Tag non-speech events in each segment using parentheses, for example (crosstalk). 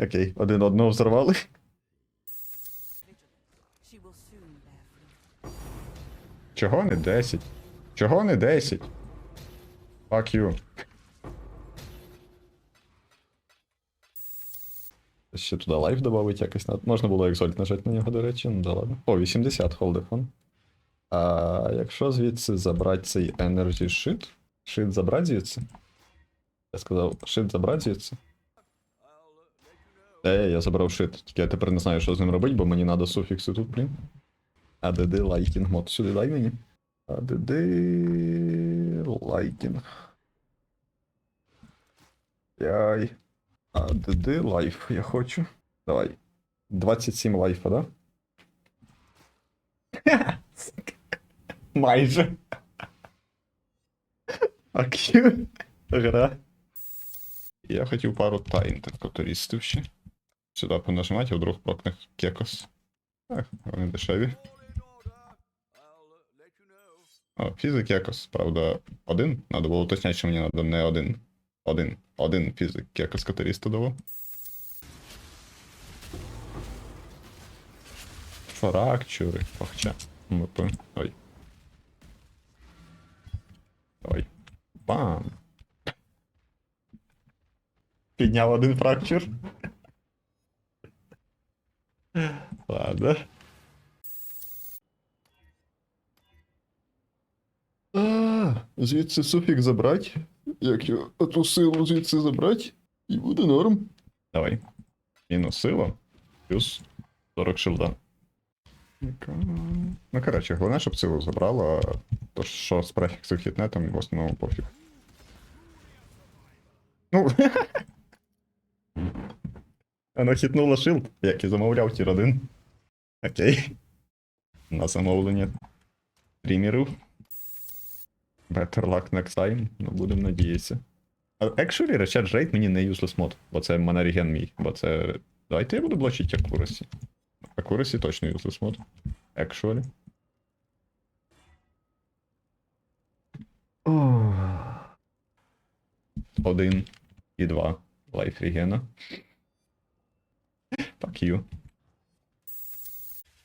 Окей, один одного взорвали. Чого не 10? Чого не 10? Fuck you. Ще туди лайф додавить якось. Можна було екзольт нажати на нього, до речі, ну да ладно. О, 80 холдефон. А якщо звідси забрати цей Energy Shit? Shit забрати звідси? Я сказав, shit забрати звідси? Е, я забрав shit. Тільки я тепер не знаю, що з ним робити, бо мені треба суфікси тут, блін. ADD Lighting мод. Сюди дай мені. ADD Lighting. Яй. ADD Life я хочу. Давай. 27 лайфа, да? Майже. Акю. Гра. Я хотів пару тайнтер которістів ще. Сюди понажимати, вдруг прокне кекос. Ах, вони дешеві. О, фізик якось, правда, один. Надо було уточняти, що мені надо не один. Один. Один фізик якось катерісту давав. Фрактури, пахча. МП. Ой. Ой. Бам. Підняв один фрактур. Ладно. А, звідси суфік забрать. Як його оту силу звідси забрать, і буде норм. Давай. Мінус сила. Плюс 40 шилда. Ну, коротше, головне, щоб силу забрала, то що з префіксу хітне, там в основному пофіг. Ну. (laughs) Воно хітнуло шилд, як і замовляв тір 1. Окей. На замовлення стрімерів. Better luck next time, ну будемо надіятися. Actually, Recharge Rate мені не useless мод, бо це манаріген мій, бо це. Давайте я буду блочити Accuracy. Accuracy точно useless мод. Actually. Один і два лайф регена. Fuck you.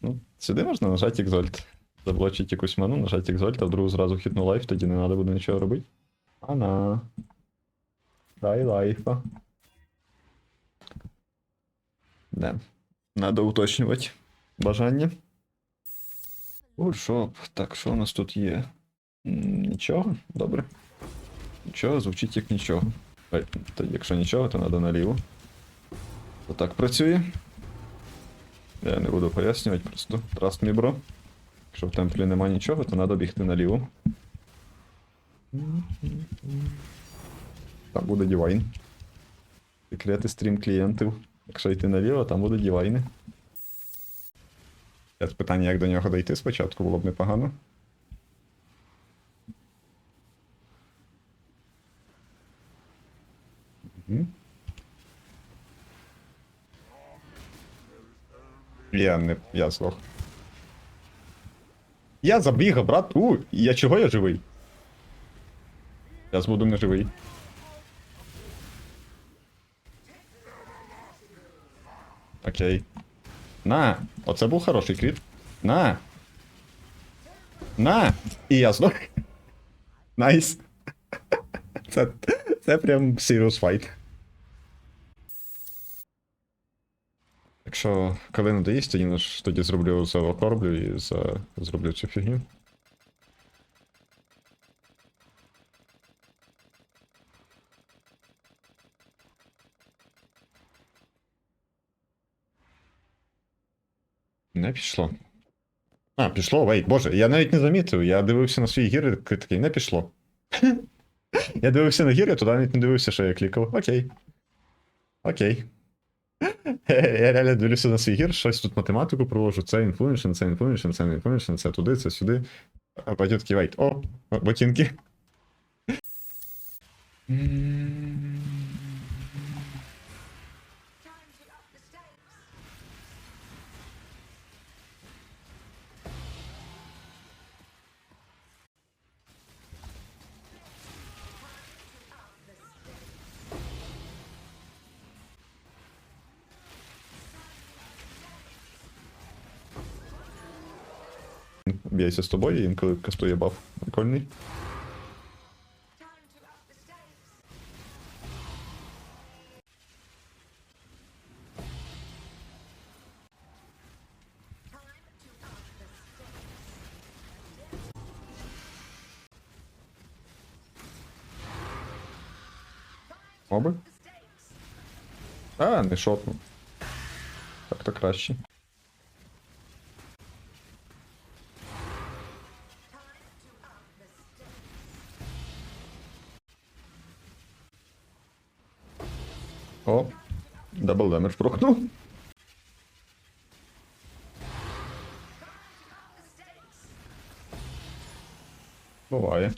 Ну, сюди можна нажати Exalt. Заблочить якусь ману, нажати Exalt, а вдруг зразу хитну лайф, тоді не треба буде нічого робити. Ана. Дай лайфа. Не. Надо уточнювати бажання. Що? Так, що у нас тут є? Нічого, добре. Нічого, звучить як нічого. Якщо нічого, то треба наліво. То так працює. Я не буду пояснювати, просто trust me, bro. Якщо в темплі нема нічого, то треба бігти наліво. Там буде дівайн. Секрети стрім клієнтів. Якщо йти наліво, там будуть дівайни. Зараз питання, як до нього дойти спочатку, було б непогано. Мгм. Я не. Я злох. Я забігав, брат. У, я чого я живий? Зараз буду не живий. Окей. На! Оце був хороший кріт. На! На! І я здох. (laughs) Найс. (laughs) Це, це прям serious fight. Якщо коли надоїсть, тоді, наш- тоді зроблю за окорблю і за, зроблю цю фігню. Не пішло. А, пішло, вейт, боже, я навіть не замітив. Я дивився на свої гіри, такий, не пішло. (laughs) я дивився на гіри, туди навіть не дивився, що я клікав. Окей. Окей. (laughs) Я реально дивлюся на свій гір, щось тут математику провожу, це інфлюеншн, це інфлюеншн, це інфлюеншн, це туди, це сюди. А такий вейт. О, ботинки. Б'ється з тобою, інколи кастує баф. Прикольний. Моби? А, не шотну. Так то краще. О, дабл демедж прохнув. Буває.